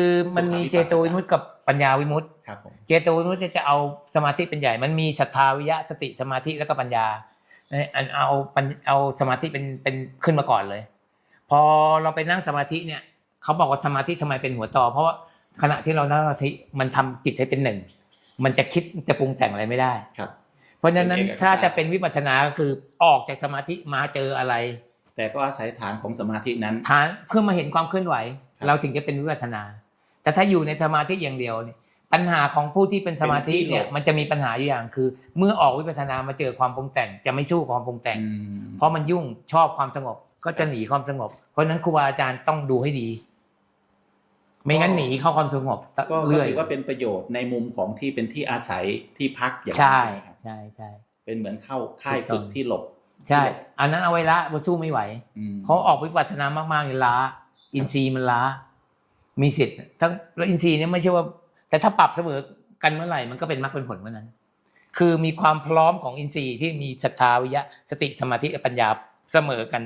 คือมันมีเจโตวิมุตติกับปัญญาวิมุตติครับผมเจโตวิมุตติจะเอาสมาธิเป็นใหญ่ มันมีศรัทธาวิยะสติสมาธิแล้วก็ปัญญาเนี่ยอันเอาปัญเอาสมาธิเป็นเป็นขึ้นมาก่อนเลย พอเราไปนั่งสมาธิเนี่ยเขาบอกว่าสมาธิทำไมเป็นหัวต่อเพราะว่าขณะที่เรานั่งสมาธิมันทำจิตให้เป็นหนึ่ง มันจะคิดจะปรุงแต่งอะไรไม่ได้ครับ เพราะฉะนั้นเป็นเอกคตาถ้าจะเป็นวิปัสสนาก็คือออกจากสมาธิมาเจออะไร แต่ก็อาศัยฐานของสมาธินั้นฐานเพื่อมาเห็นความเคลื่อนไหวครับเราถึงจะเป็นวิปัสสนา แต่ถ้าอยู่ในสมาธิอย่างเดียวเนี่ยปัญหาของผู้ที่เป็นสมาธิเนี่ยมันจะมีปัญหาอยู่อย่างคือ เมื่อออกวิปัสสนามาเจอความปรุงแต่งจะไม่สู้ความปรุงแต่งอืมเพราะมันยุ่งชอบความสงบก็จะหนีความสงบ เพราะฉะนั้นครูบาอาจารย์ต้องดูให้ดี ไม่งั้นหนีเข้าความสงบก็ก็เรื่อยถือว่าเป็นประโยชน์ในมุมของที่เป็นที่อาศัยที่พักอย่างนี้ใช่ไหมครับใช่ใช่เป็นเหมือนเข้าค่ายถูกต้ฝึองกที่หลบ ใช่ อันนั้นเอาไว้ละว่าสู้ไม่ไหวอืมเขาออกวิปัสสนามากๆเลยล้า อินทรีย์มันล้า มีสิทธิ์ทั้งแล้วอินทรีย์เนี่ยไม่ใช่ว่า แต่ถ้าปรับเสมอกันเมื่อไหร่มันก็เป็นมรรคเป็นผลเมื่อนั้น คือมีความพร้อมของอินทรีย์ที่มีศรัทธาวิยะสติสมาธิและปัญญาเสมอกัน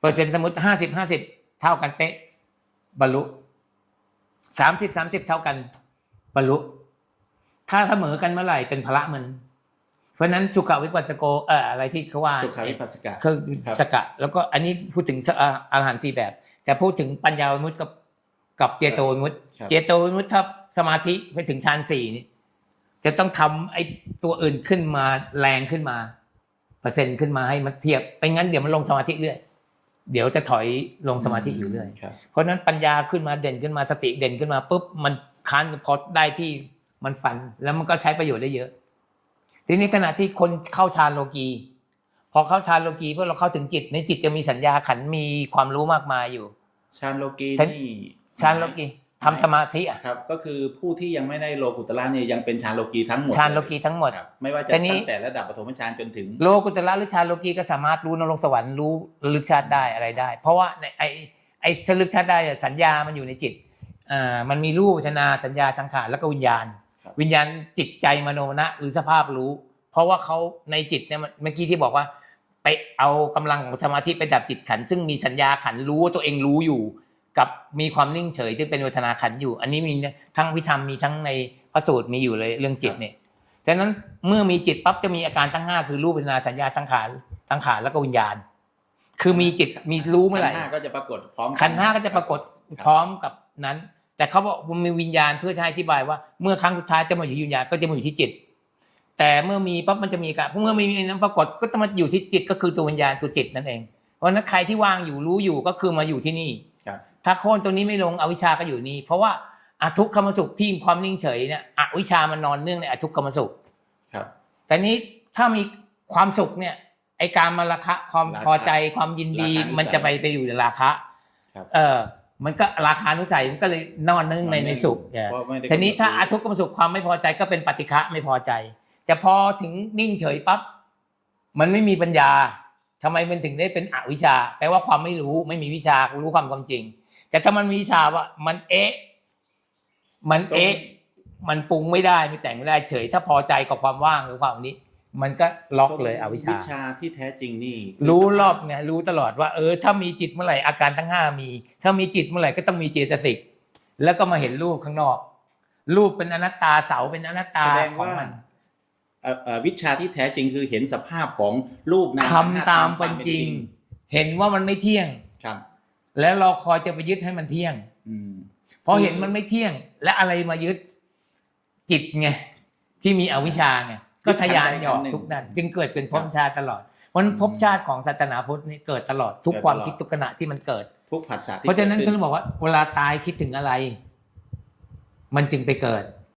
เปอร์เซ็นต์สมมติห้าสิบห้าสิบเท่ากันเป๊ะบรรลุสามสิบสามสิบเท่ากันบรรลุ ถ้าเสมอกันเมื่อไหร่เป็นพละมัน เพราะฉะนั้นสุขวิปัสสโกเอ่ออะไรที่เขาว่าสุขาวิปัสสกะคือครับสกะ แล้วก็อันนี้พูดถึงสอ่าอาหารสี่แบบ แต่พูดถึงปัญญาวิมุตติกับ กับเจโตวิมุตติครับ เจโตวิมุตติถ้าสมาธิไปถึงฌานสี่นี่จะต้องทำไอ้ตัวอื่นขึ้นมาแรงขึ้นมา เปอร์เซ็นต์ขึ้นมาให้มันเทียบไม่งั้นเดี๋ยวมันลงสมาธิเรื่อยเดี๋ยวจะถอยลงสมาธิอยู่เรื่อย ครับ เพราะฉะนั้นปัญญาขึ้นมาเด่นขึ้นมาสติเด่นขึ้นมาปุ๊บมันค้านพอได้ที่มันฟันแล้วมันก็ใช้ประโยชน์ได้เยอะ ทีนี้ขณะที่คนเข้าฌานโลกีพอเข้าฌานโลกีเพื่อเราเข้าถึงจิตในจิตจะมีสัญญาขันธ์มีความรู้มากมายอยู่ฌานโลกีท่านนี่ ฌานโลกีทำสมาธิอะ ครับก็คือผู้ที่ยังไม่ได้โลกุตละเนี่ยยังเป็นฌานโลกีทั้งหมดฌานโลกีทั้งหมด ครับไม่ว่าจะแต่นี้ ตั้งแต่ระดับปฐมฌานจนถึง โลกุตละหรือฌานโลกีก็สามารถรู้นรกสวรรค์รู้ระลึกชาติได้อะไรได้ เพราะว่าในไอไอระลึกชาติได้อะสัญญามันอยู่ในจิตอ่ามันมีรูปเวทนาสัญญาสังขารแล้วก็วิญญาณ ครับ วิญญาณจิตใจมโนมนะหรือสภาพรู้ เพราะว่าเขาในจิตเนี่ยมันเมื่อกี้ที่บอกว่า ไปเอากำลังของสมาธิไปดับจิตขันธ์ซึ่งมีสัญญาขันธ์รู้ว่าตัวเองรู้อยู่ กับมีความนิ่งเฉยซึ่งเป็นเวทนาขันธ์อยู่ อันนี้มีทั้งวิธรรมมีทั้งในพระสูตรมีอยู่เลยเรื่องจิตเนี่ยฉะนั้นเมื่อมีจิตปั๊บจะมีอาการทั้งห้าคือรูปเวทนาสัญญาสังขารสังขารแล้วก็วิญญาณ คือมีจิตมีรู้เมื่อไหร่ขันธ์ห้าก็จะปรากฏพร้อมขันธ์ห้าก็จะปรากฏพร้อมกับนั้น แต่เขาบอกมันมีวิญญาณเพื่อจะให้อธิบายว่าเมื่อครั้งสุดท้ายจะมาอยู่ที่วิญญาณก็จะมาอยู่ที่จิต แต่เมื่อมีปั๊บมันจะมีการเมื่อมีนั้นปรากฏก็จะมาอยู่ที่จิตก็คือตัววิญญาณตัวจิตนั่นเอง เพราะฉะนั้นใครที่ว่างอยู่รู้อยู่ก็คือมาอยู่ที่นี่ครับ ถ้าโค่นตัวนี้ไม่ลงอวิชชาก็อยู่นี่เพราะว่าอทุกขมสุขที่ความนิ่งเฉยเนี่ยอวิชชามันนอนเนื่องในอทุกขมสุขครับแต่นี้ถ้ามีความสุขเนี่ย ไอการมาราคะความราคะพอใจความยินดีราคะนิสัยมันจะไปไปอยู่ในราคะครับเออมันก็ราคานุสัยมันก็เลยนอนนึงในในสุขเพราะไม่ได้ทีนี้ถ้าอำหดรู้ทุกขมสุขความไม่พอใจก็เป็นปฏิฆะไม่พอใจ จะพอถึงนิ่งเฉยปั๊บมันไม่มีปัญญาทำไมมันถึงได้เป็นอวิชชาแปลว่าความไม่รู้ไม่มีวิชารู้ความความจริง แต่ถ้ามันมีวิชาว่ามันเอ๊ะ มันเอ๊ะ มันปรุงไม่ได้ไม่แต่งไม่ได้เฉย ถ้าพอใจกับความว่างหรือความนี้ มันก็ล็อกเลยอวิชชาวิชาที่แท้จริงนี่คือรู้สภาพรอบไงรู้ตลอดว่า เออ ถ้ามีจิตเมื่อไหร่อาการทั้งห้ามี ถ้ามีจิตเมื่อไหร่ก็ต้องมีเจตสิกแล้วก็มาเห็นรูปข้างนอก รูปเป็นอนัตตาเสาเป็นอนัตตาแสดงของว่ามันเอ่อเอ่อวิชาที่แท้จริงคือเห็นสภาพของรูปนามทำตามเป็นจริง เห็นว่ามันไม่เที่ยงครับ แล้วเราคอยจะไปยึดให้มันเที่ยง อืม พอเห็นมันไม่เที่ยง และอะไรมายึดจิตไงที่มีอวิชชาไงก็ทะยานหยอกทุกด้านจึงเกิดเป็นภพชาติตลอดเพราะฉะนั้นภพชาติของศาสนาพุทธนี่เกิดตลอดทุกความคิดทุกขณะที่มันเกิด ทุกผัสสะที่เพราะฉะนั้นกิดก็ขึ้เลยบอกว่าเวลาตายคิดถึงอะไร มันจึงไปเกิด